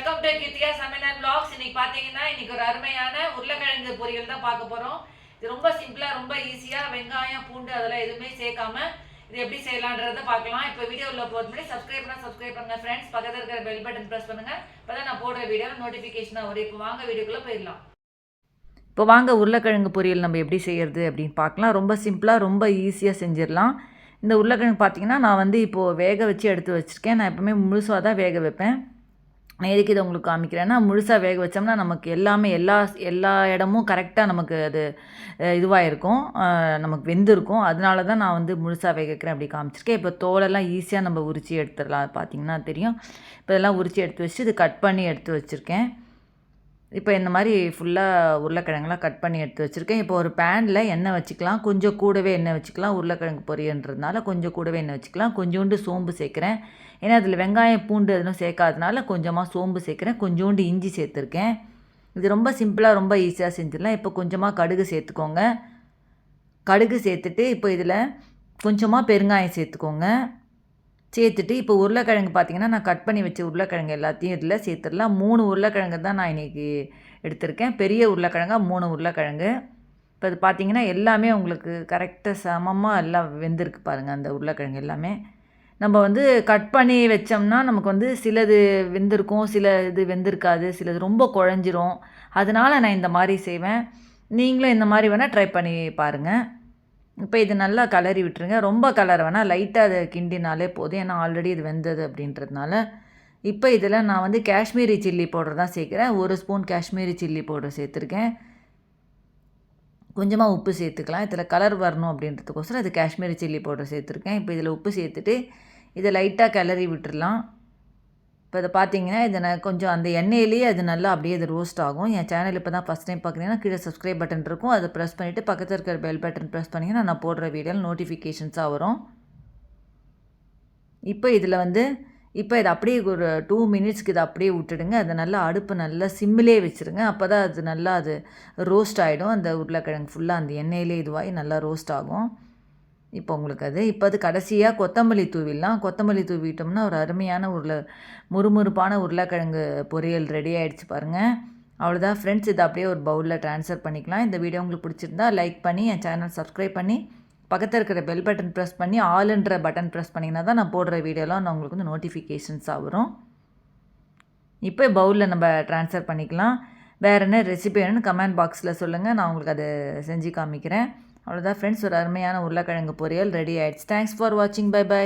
Welcome to Kithiya சமையல் blocks இன்னைக்கு பார்த்தீங்கன்னா இன்னைக்கு ஒரு அருமையான உருளைக்கிழங்கு பொரியல் தான் பார்க்க போகிறோம் இது ரொம்ப சிம்பிளாக ரொம்ப ஈஸியாக வெங்காயம் பூண்டு அதெல்லாம் எதுவுமே சேர்க்காம இது எப்படி செய்யலான்றதை பார்க்கலாம். இப்போ வீடியோவில் போகிறது முன்னாடி சப்ஸ்கிரைப் பண்ண சப்ஸ்கிரைப் பண்ணுங்க ஃப்ரெண்ட்ஸ் பக்கத்தில் இருக்கிற பெல் பட்டன் ப்ரெஸ் பண்ணுங்க. அப்பதான் நான் போடுற வீடியோ நோட்டிஃபிகேஷனாக வரும். இப்போ வாங்க வீடியோக்குள்ளே போயிடலாம். இப்போ வாங்க உருளைக்கிழங்கு பொரியல் நம்ம எப்படி செய்யறது அப்படின்னு பார்க்கலாம். ரொம்ப சிம்பிளாக ரொம்ப ஈஸியாக செஞ்சிடலாம். இந்த உருளைக்கிழங்கு பார்த்தீங்கன்னா நான் வந்து இப்போது வேக வச்சு எடுத்து வச்சுருக்கேன். நான் எப்போவுமே முழுசாக தான் வேக வைப்பேன். நான் எதுக்கு இதை உங்களுக்கு காமிக்கிறேன்னா முழுசாக வேக வச்சோம்னா நமக்கு எல்லாமே எல்லா எல்லா இடமும் கரெக்டாக நமக்கு அது இதுவாக இருக்கும் நமக்கு வெந்திருக்கும். அதனால தான் நான் வந்து முழுசாக வேக வைக்கிறேன் அப்படி காமிச்சிருக்கேன். இப்போ தோலெல்லாம் ஈஸியாக நம்ம உரிச்சி எடுத்துடலாம். பார்த்தீங்கன்னா தெரியும். இப்போ இதெல்லாம் உரிச்சி எடுத்து வச்சு இது கட் பண்ணி எடுத்து வச்சுருக்கேன். இப்போ இந்த மாதிரி ஃபுல்லாக உருளைக்கிழங்குலாம் கட் பண்ணி எடுத்து வச்சுருக்கேன். இப்போ ஒரு பேனில் எண்ணெய் வச்சுக்கலாம். கொஞ்சம் கூடவே எண்ணெய் வச்சுக்கலாம். உருளைக்கிழங்கு பொரியன்றதுனால கொஞ்சம் கூடவே எண்ணெய் வச்சுக்கலாம். கொஞ்சோண்டு சோம்பு சேர்க்குறேன். ஏன்னா அதில் வெங்காயம் பூண்டு எதுவும் சேர்க்காதனால கொஞ்சமாக சோம்பு சேர்க்குறேன். கொஞ்சோண்டு இஞ்சி சேர்த்துருக்கேன். இது ரொம்ப சிம்பிளாக ரொம்ப ஈஸியாக செஞ்சிடலாம். இப்போ கொஞ்சமாக கடுகு சேர்த்துக்கோங்க. கடுகு சேர்த்துட்டு இப்போ இதில் கொஞ்சமாக பெருங்காயம் சேர்த்துக்கோங்க. சேர்த்துட்டு இப்போ உருளைக்கிழங்கு பார்த்தீங்கன்னா நான் கட் பண்ணி வச்ச உருளைக்கிழங்கு எல்லாத்தையும் இதில் சேர்த்துடலாம். மூணு உருளைக்கிழங்கு தான் நான் இன்றைக்கி எடுத்திருக்கேன். பெரிய உருளைக்கிழங்காக மூணு உருளைக்கிழங்கு. இப்போ இது பார்த்தீங்கன்னா எல்லாமே உங்களுக்கு கரெக்டாக சமமாக எல்லாம் வெந்திருக்கு பாருங்கள் அந்த உருளைக்கிழங்கு எல்லாமே. நம்ம வந்து கட் பண்ணி வச்சோம்னா நமக்கு வந்து சிலது வெந்திருக்கும் சில இது வெந்திருக்காது சிலது ரொம்ப குழஞ்சிரும். அதனால நான் இந்த மாதிரி செய்வேன். நீங்களும் இந்த மாதிரி வேணால் ட்ரை பண்ணி பாருங்கள் இப்போ இது நல்லா கலரி விட்டுருங்க. ரொம்ப கலர் வேணால் லைட்டாக அதை கிண்டினாலே போதும். ஏன்னா ஆல்ரெடி இது வெந்தது அப்படின்றதுனால. இப்போ இதில் நான் வந்து காஷ்மீரி சில்லி பவுடர் தான் சேர்க்குறேன். ஒரு ஸ்பூன் காஷ்மீரி சில்லி பவுடர் சேர்த்துருக்கேன். கொஞ்சமாக உப்பு சேர்த்துக்கலாம். இதில் கலர் வரணும் அப்படின்றதுக்கோசரம் அது காஷ்மீரி சில்லி பவுடர் சேர்த்துருக்கேன். இப்போ இதில் உப்பு சேர்த்துட்டு இதை லைட்டாக கிளறி விட்டுடலாம். இப்போ இதை பார்த்தீங்கன்னா இதை நான் கொஞ்சம் அந்த எண்ணெயிலேயே அது நல்லா அப்படியே அது ரோஸ்ட் ஆகும். என் சேனல் இப்போ தான் ஃபஸ்ட் டைம் பார்க்குறீங்கன்னா கீழே சப்ஸ்கிரைப் பட்டன் இருக்கும். அதை ப்ரெஸ் பண்ணிவிட்டு பக்கத்தில் இருக்கிற பெல் பட்டன் ப்ரெஸ் பண்ணிங்கன்னா நான் போடுற வீடியோவில் நோட்டிஃபிகேஷன்ஸாக வரும். இப்போ இதில் வந்து இப்போ இதை அப்படியே ஒரு டூ மினிட்ஸ்க்கு இதை அப்படியே விட்டுடுங்க. அதை நல்லா அடுப்பு நல்லா சிம்மிலே வச்சுருங்க. அப்போ தான் அது நல்லா அது ரோஸ்ட் ஆகிடும் அந்த உருளைக்கிழங்கு ஃபுல்லாக அந்த எண்ணெயிலே இதுவாகி நல்லா ரோஸ்ட் ஆகும். இப்போ உங்களுக்கு அது. இப்போ அது கடைசியாக கொத்தமல்லி தூவிடலாம். கொத்தமல்லி தூவிட்டோம்னா ஒரு அருமையான உருளை முறுமுறுப்பான உருளைக்கிழங்கு பொரியல் ரெடி ஆகிடுச்சு பாருங்கள் அவ்வளோதான் ஃப்ரெண்ட்ஸ் இதை அப்படியே ஒரு பவுலில் ட்ரான்ஸ்ஃபர் பண்ணிக்கலாம். இந்த வீடியோ உங்களுக்கு பிடிச்சிருந்தா லைக் பண்ணி என் சேனல் சப்ஸ்கிரைப் பண்ணி பக்கத்தில் இருக்கிற பெல் பட்டன் ப்ரெஸ் பண்ணி ஆல்ன்ற பட்டன் ப்ரெஸ் பண்ணிங்கன்னா தான் நான் போடுற வீடியோலாம் நான் உங்களுக்கு வந்து நோட்டிஃபிகேஷன்ஸாக வரும். இப்போ பவுலில் நம்ம ட்ரான்ஸ்ஃபர் பண்ணிக்கலாம். வேறு என்ன ரெசிபி வேணும்னு கமெண்ட் பாக்ஸில் சொல்லுங்கள் நான் உங்களுக்கு அதை செஞ்சு காமிக்கிறேன். அவ்வளோதான் ஃப்ரெண்ட்ஸ் ஒரு அருமையான உருளைக்கிழங்கு பொரியல் ரெடி ஆயிடுச்சு. தேங்க்ஸ் ஃபார் வாட்சிங் பை பை